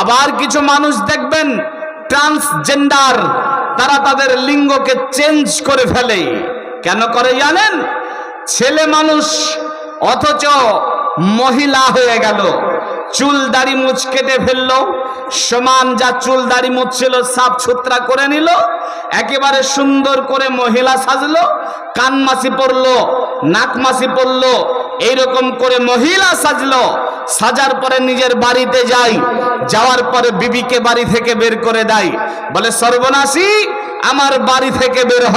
আবার কিছু মানুষ দেখবেন ট্রান্সজেন্ডার তারা তাদের লিঙ্গকে চেঞ্জ করে ফেলে। কেন করে জানেন? ছেলে মানুষ অথচ মহিলা হয়ে গেল। চুল দাড়ি মুছ কেটে ফেলল। সমান যা চুল দাড়ি মুছ ছিল সাফ করে নিল। একেবারে সুন্দর করে মহিলা সাজলো। কানমাসি পরলো, নাক মাসি পরলো এইরকম করে মহিলা সাজলো। সাজার পরে নিজের বাড়িতে যাই যাওয়ার পরে বিবিকে বাড়ি থেকে বের করে দেয়। বলে, সর্বনাশী আমার বাড়ি থেকে বের হ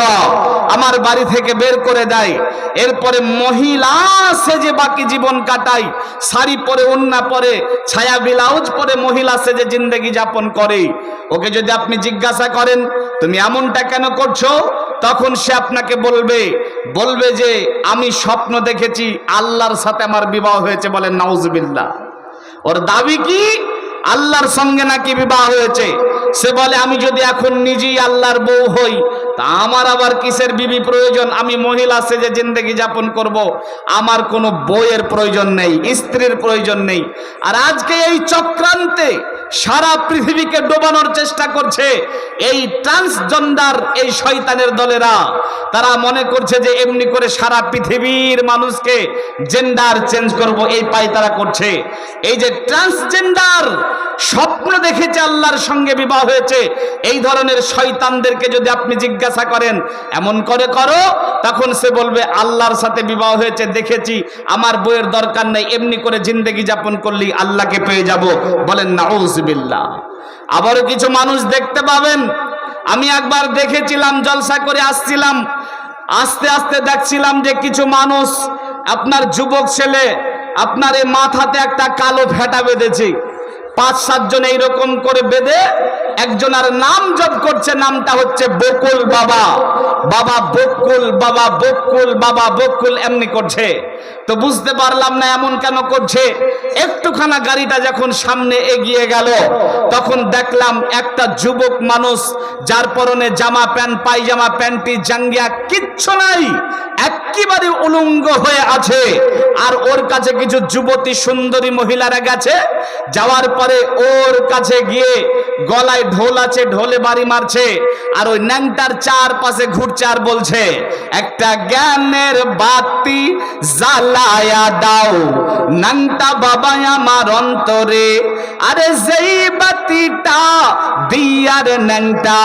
আমার বাড়ি থেকে বের করে দেয়। এরপরে মহিলা সেজে বাকি জীবন কাটাই শাড়ি পরে, ওন্না পরে, ছায়া ব্লাউজ পরে মহিলা সেজে জিন্দগি যাপন করে। ওকে যদি আপনি জিজ্ঞাসা করেন, তুমি এমনটা কেন করছ? তখন সে আপনাকে বলবে বলবে যে, আমি স্বপ্ন দেখেছি, আল্লাহর সাথে আমার বিবাহ হয়েছে বলেন নাউজবিল্লাহ। ওর দাবি কি? আল্লাহর সঙ্গে নাকি বিবাহ হয়েছে? সে বলে, আমি যদি এখন নিজেই আল্লাহর বউ হই, তা আমার আবার কিসের বিবি প্রয়োজন? আমি মহিলা সেজে জিন্দগি যাপন করব, আমার কোনো বইয়ের প্রয়োজন নেই, স্ত্রীর প্রয়োজন নেই। আর আজকে এই চক্রান্তে সারা পৃথিবীকে ডোবানোর চেষ্টা করছে এই ট্রান্সজেন্ডার, এই শয়তানের দলেরা। তারা মনে করছে যে এমনি করে সারা পৃথিবীর মানুষকে জেন্ডার চেঞ্জ করব, এই পাই তারা করছে। এই যে ট্রান্সজেন্ডার স্বপ্ন দেখেছে আল্লাহর সঙ্গে বিবাহ হয়েছে। এই ধরনের শয়তানদেরকে যদি আপনি জিজ্ঞাসা করেন, এমন করে করো? তখন সে বলবে, আল্লাহর সাথে বিবাহ হয়েছে, দেখেছি। আমার বইয়ের দরকার নেই, এমনি করে জিন্দগি যাপন করলেই আল্লাহকে পেয়ে যাব। বলেন, নাউজবিল্লাহ। আবারও কিছু মানুষ দেখতে পাবেন। আমি একবার দেখেছিলাম, জলসা করে আসছিলাম। আস্তে আস্তে দেখছিলাম যে কিছু মানুষ, আপনার যুবক ছেলে, আপনার এই মাথাতে একটা কালো ফেটা বেঁধেছে। পাঁচ, সাতজন এইরকম করে বেঁধে একজনের নাম জপ করছে, নামটা হচ্ছে বকুল বাবা। বাবা বকুল বাবা বকুল বাবা বকুল, এমনি করছে। তো বুঝতে পারলাম না এমন কেন করছে। একটুখানা গাড়িটা যখন সামনে এগিয়ে গেল, তখন দেখলাম একটা যুবক মানুষ, যার পরনে জামা প্যান্ট, পায়জামা প্যান্টি জাঙ্গিয়া কিচ্ছু নাই, একেবারে উলঙ্গ হয়ে আছে। আর ওর কাছে কিছু যুবতী সুন্দরী মহিলারা গেছে। যাওয়ার পরে ওর কাছে গিয়ে গলায় ঢোল আছে, ঢোলে বাড়ি মারছে, আর ওই ন্যাংটার চারপাশে ঘুরছে আর বলছে একটা জ্ঞানের বাতি জ্বালায়া দাও। ন্যাংটা বাবা আমার অন্তরে। আরে যেই বাতিটা দিয়ার ন্যাংটা,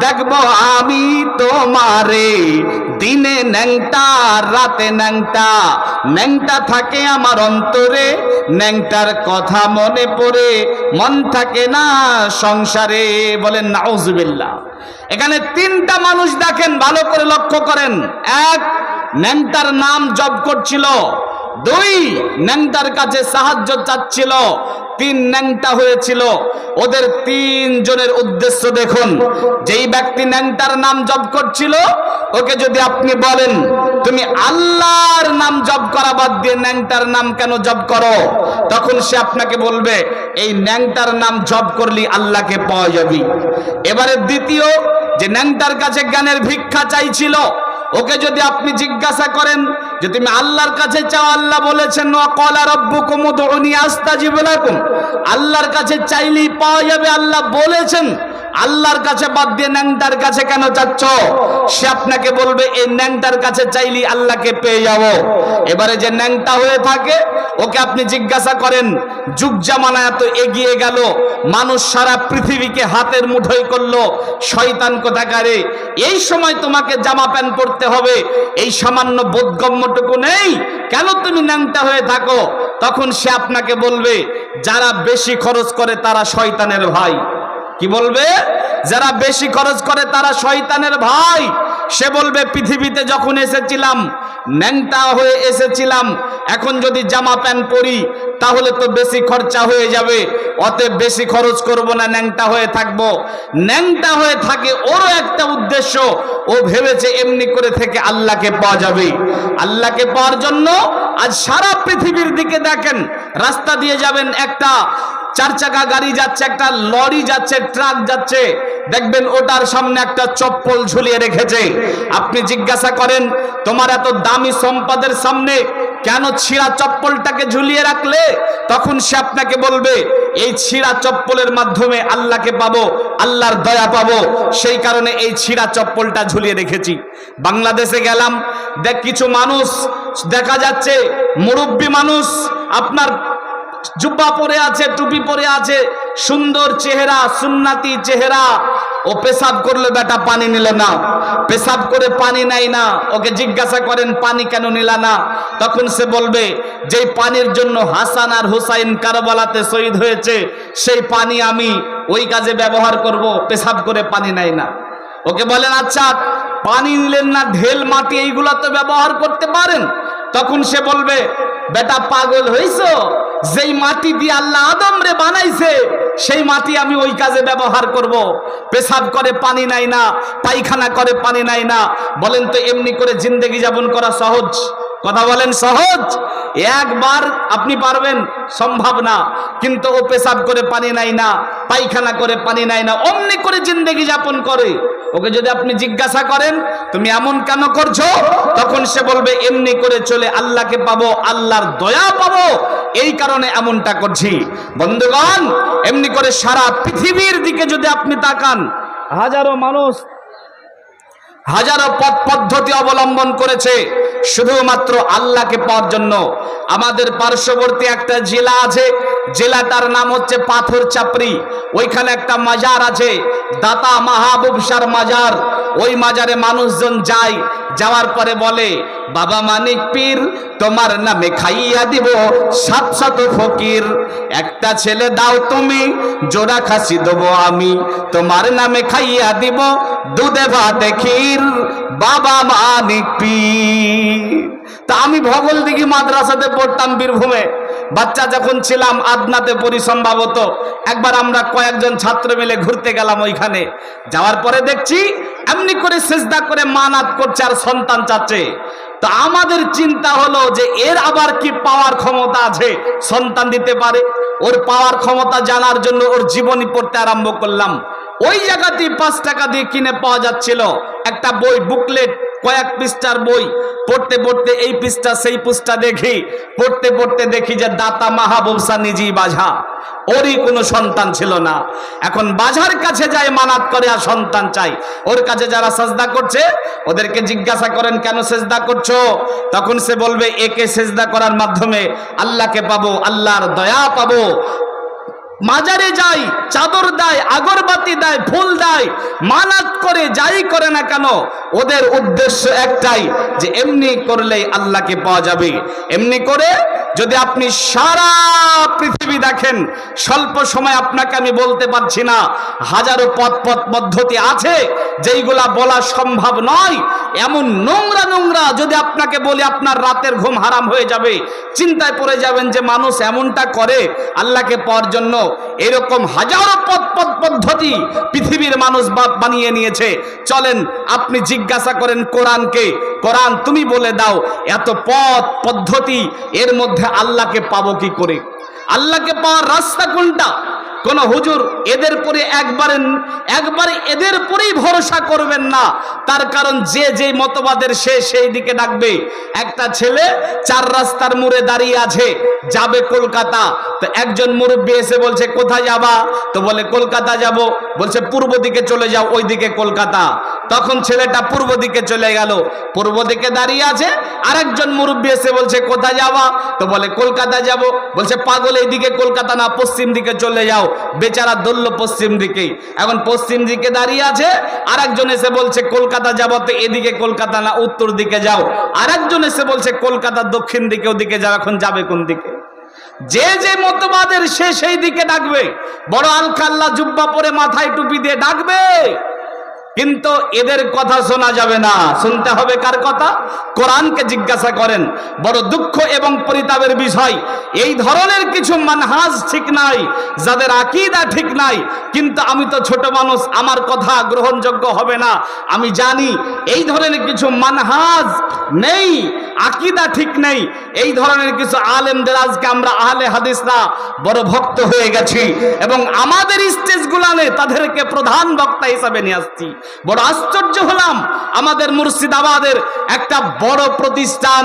দেখব আমি তোমারে। দিনে ন্যাংটা, রাতে ন্যাংটা ন্যাংটা থাকে আমার অন্তরে। ন্যাংটার কথা মনে পড়ে, মন থাকে না সংসারে। বলেন, নাউজুবিল্লাহ। এখানে তিনটা মানুষ দেখেন ভালো করে লক্ষ্য করেন। এক ন্যাংটার নাম জব করছিল। দুই ন্যাংটার কাছে সাহায্য চাচ্ছিল। তিন ন্যাংটা হয়েছিল। ওদের তিন জনের উদ্দেশ্য দেখুন। যেই ব্যক্তি ন্যাংটার নাম জব করছিল, ওকে যদি আপনি বলেন, তুমি আল্লাহর নাম জব করা বাদ দিয়ে ন্যাংটার নাম কেন জব করো? তখন সে আপনাকে বলবে, এই ন্যাংটার নাম জব করলি আল্লাহকে পাওয়া যাবে। এবারে দ্বিতীয়, যে ন্যাংটার কাছে জ্ঞানের ভিক্ষা চাইছিল, ওকে যদি আপনি জিজ্ঞাসা করেন যে তুমি আল্লাহর কাছে চাও আল্লাহ বলেছেন আল্লাহর কাছে চাইলেই পাওয়া যাবে আল্লাহ বলেছেন। আল্লাহর কাছে বাদ দিয়ে ন্যাংটার কাছে কেন চাচ্ছ সে আপনাকে বলবে, এই ন্যাংটার কাছে চাইলেই আল্লাহকে পেয়ে যাব। এবারে যে ন্যাংটা হয়ে থাকে, ওকে আপনি জিজ্ঞাসা করেন, যুগ জামানা এত এগিয়ে গেল, মানুষ সারা পৃথিবীকে হাতের মুঠোই করল, শয়তান কোথাকারে? এই সময় তোমাকে জামা প্যান্ট পরতে হবে, এই সামান্য বোধগম্যটুকু নেই? কেন তুমি ন্যাংটা হয়ে থাকো? তখন সে আপনাকে বলবে, যারা বেশি খরচ করে তারা শয়তানের ভাই। কি বলবে? যারা বেশি খরচ করে তারা শয়তানের ভাই। সে বলবে, পৃথিবীতে যখন এসেছিলাম, ন্যাংটা হয়ে এসেছিলাম, এখন যদি জামা প্যান্ট পরি, তাহলে তো বেশি খরচা হয়ে যাবে। অতএব বেশি খরচ করব না, ন্যাংটা হয়ে থাকব। ন্যাংটা হয়ে থাকে ওরও একটা উদ্দেশ্য। ও ভেবেছে এমনি করে থেকে আল্লাহকে পাওয়া যাবে। আল্লাহকে পাওয়ার জন্য আজ সারা পৃথিবীর দিকে দেখেন, রাস্তা দিয়ে যাবেন একটা। চার চাকা গাড়ি যাচ্ছে, একটা লরি যাচ্ছে, ট্রাক যাচ্ছে। দেখবেন ওটার সামনে একটা চপ্পল ঝুলিয়ে রেখেছে। আপনি জিজ্ঞাসা করেন, তোমার এত দামি সম্পদের সামনে কেন ছিঁড়া চপ্পলটাকে ঝুলিয়ে রাখলে? তখন সে আপনাকে বলবে, এই ছিঁড়া চপ্পলের মাধ্যমে আল্লাহকে পাবো, আল্লাহর দয়া পাবো। সেই কারণে এই ছিঁড়া চপ্পলটা ঝুলিয়ে রেখেছি। বাংলাদেশে গেলাম, দেখ কিছু মানুষ, দেখা যাচ্ছে মুরব্বী মানুষ আপনার জুব্বা পরে আছে, টুপি পরে আছে, সুন্দর চেহারা, সুন্নাতি চেহারা। ও পেশাব করলে বেটা পানি নিল না। পেশাব করে পানি নাই না। ওকে জিজ্ঞাসা করেন, পানি কেন নিলা না? তখন সে বলবে, যেই পানির জন্য হাসান আর হুসাইন কারবালাতে শহীদ হয়েছে, সেই পানি আমি ওই কাজে ব্যবহার করব, পেশাব করে পানি নাই না। ওকে বলেন আচ্ছা পানি নিলেন না, ঢেল, মাটি এইগুলো তো ব্যবহার করতে পারেন? তখন সে বলবে, বেটা পাগল হইছো? যেই মাটি দিয়ে আল্লাহ আদম রে বানাইছে, সেই মাটি আমি ওই কাজে ব্যবহার করব। পেশাব করে পানি নাই না, পায়খানা করে পানি নাই না বলেন তো, এমনি করে জিন্দেগি যাপন করা সহজ কথা বলেন সহজ? একবার আপনি পারবেন, সম্ভব না। কিন্তু ও পেশাব করে পানি নাই না, পায়খানা করে পানি নাই না, অমনি করে জিন্দেগি যাপন করে। ওকে যদি আপনি জিজ্ঞাসা করেন, তুমি এমন কেন করছ? তখন সে বলবে, এমনি করে চলে আল্লাহকে পাবো, আল্লাহর দয়া পাবো। এই কারণে এমনটা করছি। বন্ধুগণ, এমনি করে সারা পৃথিবীর দিকে যদি আপনি তাকান, হাজারো মানুষ হাজারো পথ পদ্ধতি অবলম্বন করেছে। শুধুমাত্র আল্লাহকে পাওয়ার জন্য। আমাদের পার্শ্ববর্তী একটা জেলা আছে জেলাটার নাম হচ্ছে পাথর চাপড়ি। ওইখানে একটা মাজার আছে, দাতা মাহবুবসার মাজার। ওই মাজারে মানুষজন যায়, যাওয়ার পরে বলে, বাবা মানিক পীর, তোমার নামে খাইয়া দিব সাত শত ফকির। একটা ছেলে দাও তুমি, জোড়া খাসি দেবো আমি। তোমার নামে খাইয়া দিব দুধে ভাতে ক্ষীর। বাবা মানিক পীর। তা আমি ভগল দিঘি মাদ্রাসাতে পড়তাম বীরভূমে। বাচ্চা যখন ছিলাম, আদনাতে পরিসম্ভবত একবার আমরা কয়েকজন ছাত্র মিলে ঘুরতে গেলাম ওইখানে। যাওয়ার পরে দেখছি, এমনি করে সেজদা করে মানাত করছে আর সন্তান চাচ্ছে। তো আমাদের চিন্তা হলো যে এর আবার কি পাওয়ার ক্ষমতা আছে? সন্তান দিতে পারে। ওর পাওয়ার ক্ষমতা জানার জন্য ওর জীবনী পড়তে আরম্ভ করলাম। ওই জায়গাতে পাঁচ টাকা দিয়ে কিনে পাওয়া যাচ্ছিল। একটা বই বুকলেট কয়েক পৃষ্ঠার বই, পড়তে পড়তে এই পৃষ্ঠা, সেই পৃষ্ঠা দেখি, পড়তে পড়তে দেখি যে দাতা মাহবুবসা নিজেই বাঝা ওরই কোনো সন্তান ছিল না। এখন বাজার কাছে যায়, মানাত করে আর সন্তান চাই। ওর কাছে যারা সেজদা করছে, ওদেরকে জিজ্ঞাসা করেন, কেন সেজদা করছ? তখন সে বলবে, একে সেজদা করার মাধ্যমে আল্লাহকে পাবো, আল্লাহর দয়া পাবো। মাজারে যাই, চাদর দেয়, আগরবাতি দেয়, ফুল দেয় মানাত করে, যাই করে না কেন? ওদের উদ্দেশ্য একটাই, যে এমনি করলেই আল্লাহকে পাওয়া যাবে। এমনি করে যদি আপনি সারা পৃথিবী দেখেন, স্বল্প সময় আপনাকে আমি বলতে পারছি না, হাজারো পথ পথ পদ্ধতি আছে, যেইগুলা বলা সম্ভব নয় এমন নোংরা নোংরা যদি আপনাকে বলি আপনার রাতের ঘুম হারাম হয়ে যাবে, চিন্তায় পড়ে যাবেন যে মানুষ এমনটা করে আল্লাহকে পাওয়ার জন্য। এরকম হাজারো পথ পথ পদ্ধতি পৃথিবীর মানুষ বানিয়ে নিয়েছে। চলেন, আপনি জিজ্ঞাসা করেন কোরআনকে। কোরআন তুমি বলে দাও, এত পথ পদ্ধতি এর মধ্যে আল্লাহকে পাবো কি করে? আল্লাহকে পাওয়ার রাস্তা কোনটা? কোন হুজুর এদের পরে একবারে একবারে এদের পরেই ভরসা করবেন না। তার কারণ যে যে মতবাদের সে সেই দিকে ডাকবে। একটা ছেলে চার রাস্তার মোড়ে দাঁড়িয়ে আছে, যাবে কলকাতা। তো একজন মুরব্বী এসে বলছে, কোথায় যাবা? তো বলে, কলকাতা যাব। বলছে, পূর্ব দিকে চলে যাও ওই দিকে কলকাতা। তখন ছেলেটা পূর্ব দিকে চলে গেল। পূর্ব দিকে দাঁড়িয়ে আছে, আরেকজন মুরব্বী এসে বলছে, কোথায় যাওয়া তো বলে, কলকাতা যাব। বলছে, পাগল এইদিকে, কলকাতা না, পশ্চিম দিকে চলে যাও। বেচারা দল্ল পশ্চিম দিকে এখন পশ্চিম দিকে দাঁড়িয়ে আছে, আরেকজন এসে বলছে, কলকাতা যাব তো এদিকে কলকাতা না, উত্তর দিকে যাও। আরেকজন এসে বলছে, কলকাতা দক্ষিণ দিকে, ওদিকে যাও, এখন যাবে কোন দিকে? যে যে মতবাদের সে সেই দিকে ডাকবে। বড় আলকাল্লা জুব্বা পরে মাথায় টুপি দিয়ে ডাকবে। কিন্তু এদের কথা শোনা যাবে না। শুনতে হবে কার কথা? কোরআনকে জিজ্ঞাসা করেন। বড় দুঃখ এবং পরিতাপের বিষয়। এই ধরনের কিছু মানহাজ ঠিক নাই, যাদের আকিদা ঠিক নাই। কিন্তু আমি তো ছোট মানুষ, আমার কথা গ্রহণযোগ্য হবে না। আমি জানি এই ধরনের কিছু মানহাজ নেই, আকিদা ঠিক নেই। এই ধরনের কিছু আলেমদের আজকে আমরা আহলে হাদিসরা বড় ভক্ত হয়ে গেছি। এবং আমাদের স্টেজগুলানে তাদেরকে প্রধান বক্তা হিসাবে নিয়ে আসছি। বড় আশ্চর্য হলাম। আমাদের মুর্শিদাবাদের একটা বড় প্রতিষ্ঠান,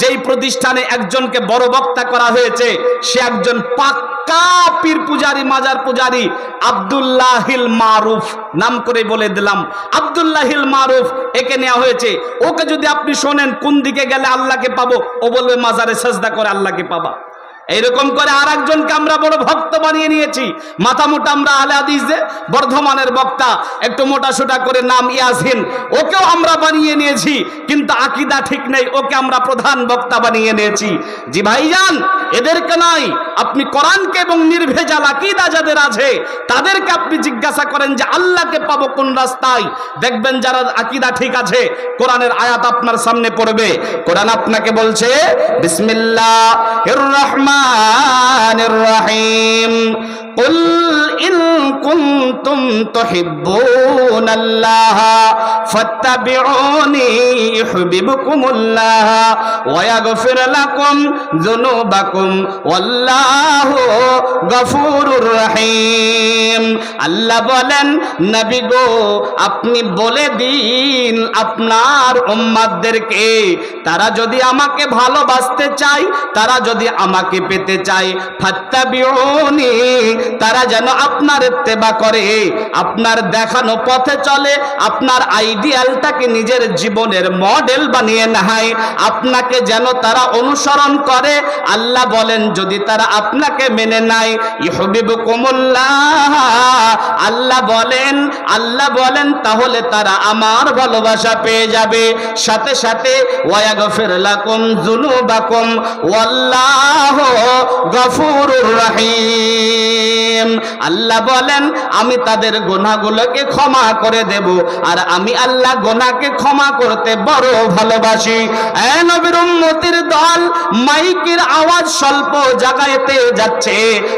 যেই প্রতিষ্ঠানে একজনকে বড় বক্তা করা হয়েছে, সে একজন পাক্কা পীর পূজারি, মাজার পূজারি, আব্দুল্লাহিল মারুফ নাম করে বলে দিলাম। আব্দুল্লাহিল মারুফ একে নেওয়া হয়েছে। ওকে যদি আপনি শোনেন, কোন দিকে গেলে আল্লাহকে পাবো, ও বলবে, মাজারে সেজদা করে আল্লাহকে পাবা। এইরকম করে আর একজনকে আমরা বড় ভক্ত বানিয়ে নিয়েছি। মাথা মোটা আমরা আলে হাদিসে, বর্ধমানের বক্তা, একটু মোটা সোটা করে নাম ইয়াসিন, ওকেও আমরা বানিয়ে নিয়েছি, কিন্তু আকিদা ঠিক নেই, ওকে আমরা প্রধান বক্তা বানিয়ে নিয়েছি। জি ভাইজান, এদেরকে নয়, আপনি কোরআনকে এবং নির্ভেজাল আকিদা যাদের আছে, তাদেরকে আপনি জিজ্ঞাসা করেন যে আল্লাহকে পাবো কোন রাস্তায়? দেখবেন যারা আকিদা ঠিক আছে, কোরআনের আয়াত আপনার সামনে পড়বে। কোরআন আপনাকে বলছে বিসমিল্লাহ রহমানির রহিম قل কুনতুম তুহিব্বুনাল্লাহা ফাত্তাবিউনি ইউহিব্বুকুমুল্লাহ ওয়া ইয়াগফির লাকুম যুনুবাকুম ওয়াল্লাহু গফুরুর রহিম। আল্লাহ বলেন, নবী গো, আপনি বলে দিন আপনার উম্মাদদেরকে, তারা যদি আমাকে ভালোবাসতে চায়, তারা যদি আমাকে পেতে চায়। ফত্তা বিওনি তারা যেন আপনার ইত্তেবা করে। আপনার দেখানো পথে চলে, আপনার আইডিয়ালটাকে নিজের জীবনের মডেল বানিয়ে নেয়। আপনাকে যেন তারা অনুসরণ করে। আল্লাহ বলেন, যদি তারা আপনাকে মেনে নেয় ইহবিব কুমুল্লাহ আল্লাহ বলেন আল্লাহ বলেন, তাহলে তারা আমার ভালোবাসা পেয়ে যাবে। সাথে সাথে ওয়াল্লাহু গফুরুর রহিম। them আল্লাহ বলেন, আমি তাদের গোনাগুলোকে ক্ষমা করে দেব আর আমি আল্লাহ গোনাকে ক্ষমা করতে বড় ভালোবাসি। নবীর উম্মতির দল মাইকের আওয়াজ স্বল্প জায়গাতে যাচ্ছে।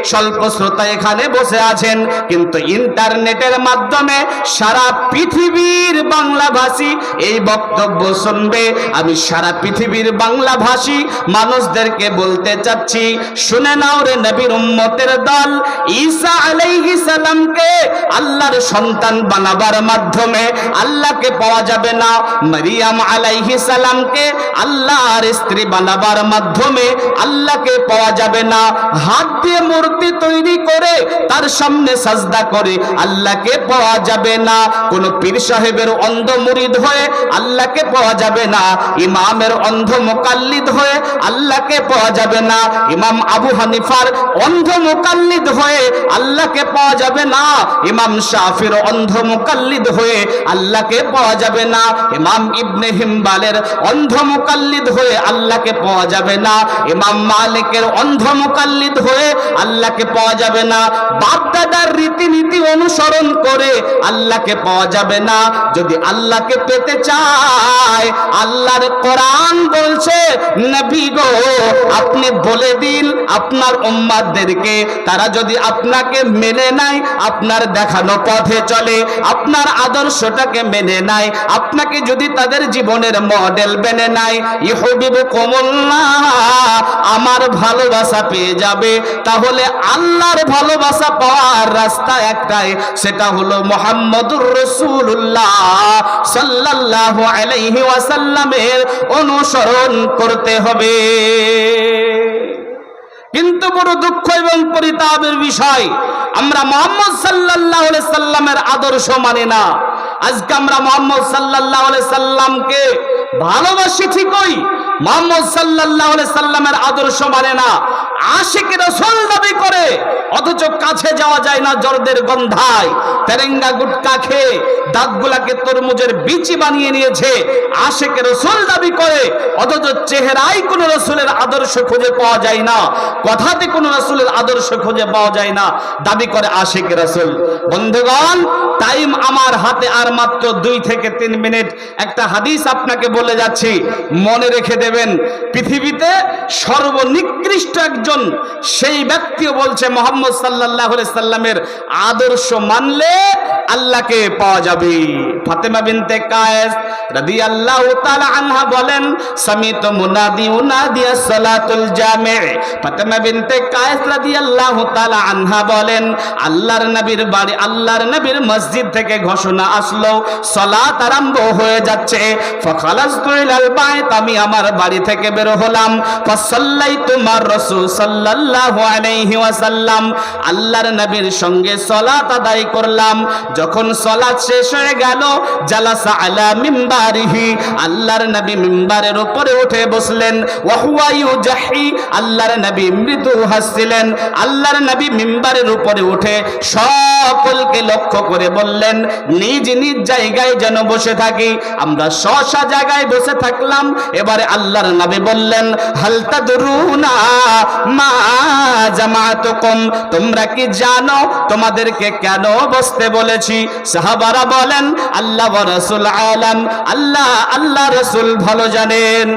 স্বল্প শ্রোতা এখানে বসে আছেন, কিন্তু ইন্টারনেটের মাধ্যমে সারা পৃথিবীর বাংলাভাষী এই বক্তব্য শুনবে। আমি সারা পৃথিবীর বাংলাভাষী মানুষদেরকে বলতে চাচ্ছি, শুনে নাও রে নবীর উম্মতের দল, ঈসা আলাইহিস সালামকে আল্লাহর সন্তান বানাবার মাধ্যমে আল্লাহকে পাওয়া যাবে না। মারিয়াম আলাইহিস সালামকে আল্লাহর স্ত্রী বানাবার মাধ্যমে আল্লাহকে পাওয়া যাবে না। হাত দিয়ে মূর্তি তৈরি করে তার সামনে সাজদা করে আল্লাহকে পাওয়া যাবে না। কোন পীর সাহেবের অন্ধ মুরিদ হয়ে আল্লাহকে পাওয়া যাবে না। ইমামের অন্ধ মোকাল্লিদ হয়ে আল্লাহকে পাওয়া যাবে না। ইমাম আবু হানিফার অন্ধ মোকাল্লিদ হয়ে আল্লাহকে পাওয়া যাবে না। ইমাম শাফির অন্ধ মোকাল্লিদ হয়ে আল্লাহকে পাওয়া যাবে না। ইমাম ইবনে হিম্বালের অন্ধ মোকাল্লিদ হয়ে আল্লাহকে পাওয়া যাবে না। ইমাম মালিকের অন্ধ মোকাল্লিদ হয়ে আল্লাহকে পাওয়া যাবে না। বাপ দাদার রীতিনীতি অনুসরণ করে আল্লাহকে পাওয়া যাবে না। যদি আল্লাহকে পেতে চায়, আল্লাহর কোরআন বলছে, নবী গো, আপনি বলে দিন আপনার উম্মাদদেরকে। তারা যদি আপনাকে মেনে নেয় আপনার দেখানো পথে চলে, আপনার আদর্শটাকে মেনে নেয় আপনাকে যদি তাদের জীবনের মডেল মেনে নেয় ইহবিব কমল্লাহ আমার ভালোবাসা পেয়ে যাবে। তাহলে আল্লাহর ভালোবাসা পাওয়ার রাস্তা একটাই, সেটা হলো মোহাম্মদুর রসুল্লাহ সাল্লাল্লাহু আলাইহি ওয়াসাল্লামের অনুসরণ করতে হবে। কিন্তু বড় দুঃখ এবং পরিতাপের বিষয়, আমরা মোহাম্মদ সাল্লাহ সাল্লামের আদর্শ মানি না। আজকে আমরা মোহাম্মদ সাল্লাহ সাল্লামকে ভালোবাসি ঠিকই মোহাম্মদ সাল্লাল্লাহু আলাইহি সাল্লামের আদর্শ মানে না। আশিক রাসূল দাবি করে, অথচ কাছে যাওয়া যায় না জর্দের গন্ধায়। তেরেঙ্গা গুটকা খেয়ে দাঁতগুলাকে তরমুজের বিচি বানিয়ে নিয়েছে। আশিক রসুল দাবি করে, অথচ চেহারায় কোন রসুলের আদর্শ খুঁজে পাওয়া যায় না। কথাতে কোন রসুলের আদর্শ খুঁজে পাওয়া যায় না। দাবি করে আশিক রসুল, বন্ধুগণ, টাইম আমার হাতে আর মাত্র দুই থেকে তিন মিনিট। একটা হাদিস আপনাকে বলে যাচ্ছি। মনে রেখে দেবেন। পৃথিবীতে সর্বনিকৃষ্ট একজন, সেই ব্যক্তিও বলছে মোহাম্মদ সাল্লাহ সাল্লামের আদর্শ মানলে আল্লাহকে পাওয়া যাবে। ফাতেমা বিনতে কায়েস তাআলা আনহা বলেন মুনাদি সালাতুল জামি' ফাতেমা বিনতে কায়েস তাআলা আনহা বলেন, আল্লাহর নবীর বাড়ি, আল্লাহর নবীর মসজিদ থেকে ঘোষণা আসলো, সালাত আরম্ভ হয়ে যাচ্ছে। বাইত, আমি আমার বাড়ি থেকে বের হলাম। ফাসাল্লাইতু মার রাসূল সাল্লাল্লাহু আলাইহি ওয়াসাল্লাম। আল্লাহর নবীর সঙ্গে সালাত আদায় করলাম। যখন সালাত শেষ হয়ে গেল, জালাসা আলা মিম্বারিহি। আল্লাহর নবী মিম্বারের উপরে উঠে বসলেন। ওয়াহুয়া ইউজাহি। আল্লাহর নবী মৃদু হাসছিলেন। আল্লাহর নবী মিম্বারের উপরে উঠে সকলকে লক্ষ্য করে বললেন, নিজ নিজ জায়গায় যেন বসে থাকি। আমরা শশা জায়গায় বসে থাকলাম। এবারে আল্লাহর নবী বললেন হালতা দরুনা মা জামাতুকুম? তোমরা কি জানো, তোমাদেরকে কেন বসতে বলেছি? সাহাবারা বলেন, আল্লাহ রসুল রাসূল আলাম। আল্লাহ আল্লাহ রাসূল ভালো জানেন।